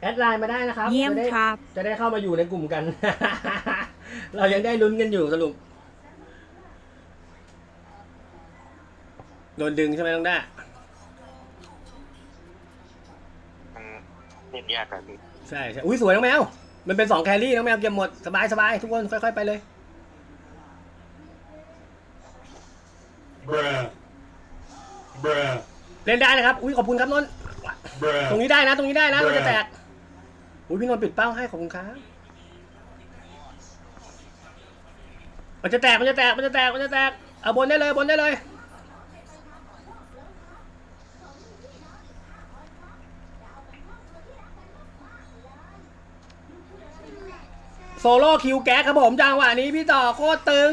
แอดไลน์มาได้นะครับเยี่ยมจะได้ครับ จะได้เข้ามาอยู่ในกลุ่มกัน เรายังได้ลุ้นกันอยู่สรุป โดนดึงใช่ไหมน้องด้ามันเล่นยากอะพี่ใช่ใช่อุ้ยสวยน้องแมว มันเป็นสองแครี่น้องแมวเก็บหมดสบายสบายทุกคนค่อยๆไปเลย Bruh. Bruh. เล่นได้นะครับ อุ้ยขอบคุณครับนนท์ Bruh. ตรงนี้ได้นะ ตรงนี้ได้นะมันจะแตก อุ้ยพี่นนท์ปิดเป้าให้ขอบคุณครับมันจะแตกมันจะแตกมันจะแตกมันจะแตกเอาบนได้เลยบนได้เลยโซโล่คิวแก๊กครับผมจังหวะนี้พี่ต่อโคตรตึง